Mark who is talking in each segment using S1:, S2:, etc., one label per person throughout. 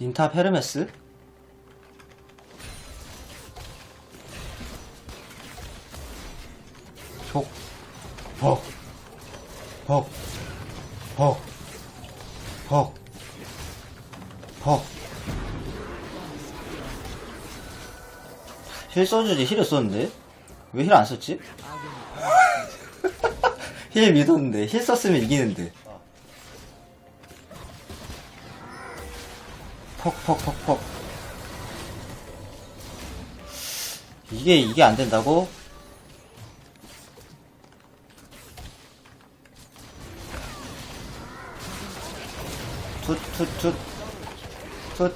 S1: 닌타 페르메스? 촉, 벅, 벅, 벅, 벅, 벅. 힐 써주지, 힐을 썼는데? 왜 힐 안 썼지? 힐 믿었는데, 힐 썼으면 이기는데. 퍽퍽퍽퍽. 이게, 이게 안 된다고? 툭, 툭, 툭. 툭.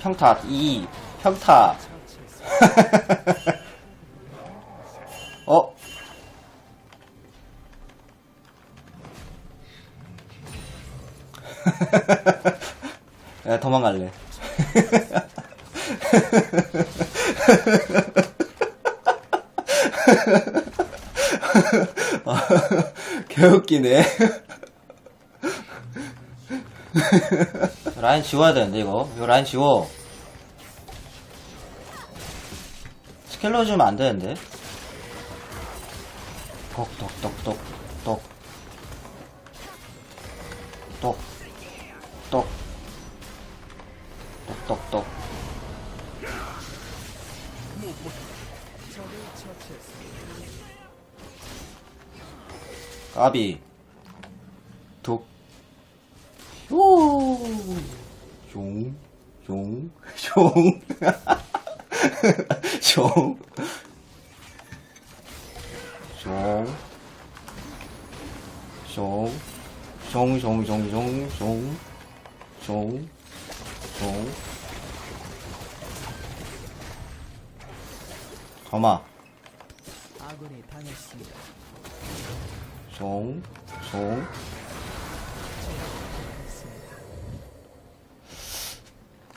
S1: 평타, 2, 평타. 어? 야, 도망갈래. 아, 개웃기네. 라인 지워야 되는데, 이거. 이거 라인 지워. 스켈러 주면 안 되는데. 똑, 똑, 똑, 똑, 똑. 똑. 똑. 똑, 똑, 똑. 까비. 독. 오. 종. 종. 종. 종. 종. 종. 종, 종, 종, 종, 종. 종. 종. 가마.
S2: 아군이 당했습니다.
S1: 종, 종.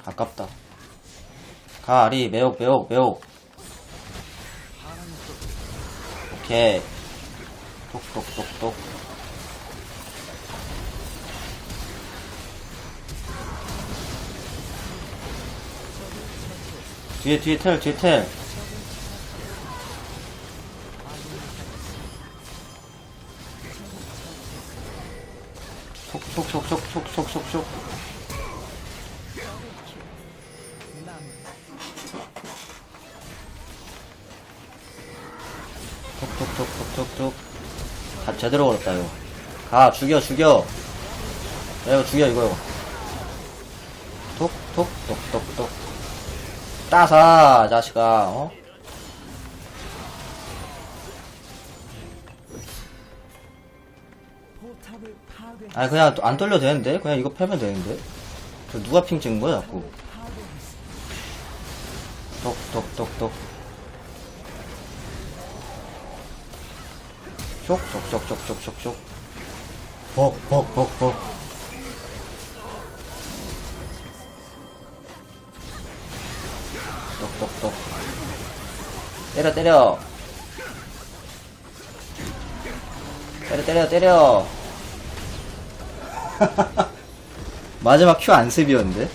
S1: 아깝다. 가리, 매혹, 매혹, 매혹. 오케이. 똑똑똑똑. 뒤에, 뒤에 텔, 뒤에 텔. 촉촉촉촉촉촉촉촉. 톡톡톡톡톡톡. 다 제대로 걸었다, 이거. 가, 죽여, 죽여. 야, 이거 죽여, 이거, 이거. 톡, 톡, 똑, 똑, 똑. 따사, 자식아, 어? 아니, 그냥 안 떨려도 되는데? 그냥 이거 패면 되는데? 저 누가 핑 찍은 거야, 자꾸? 똑, 똑, 똑, 똑. 쇽, 쇽, 쇽, 쇽, 쇽, 쇽, 쇽. 벅, 벅, 벅, 벅. 똑, 똑, 똑. 때려, 때려. 때려, 때려, 때려. 마지막 큐 안습이었는데?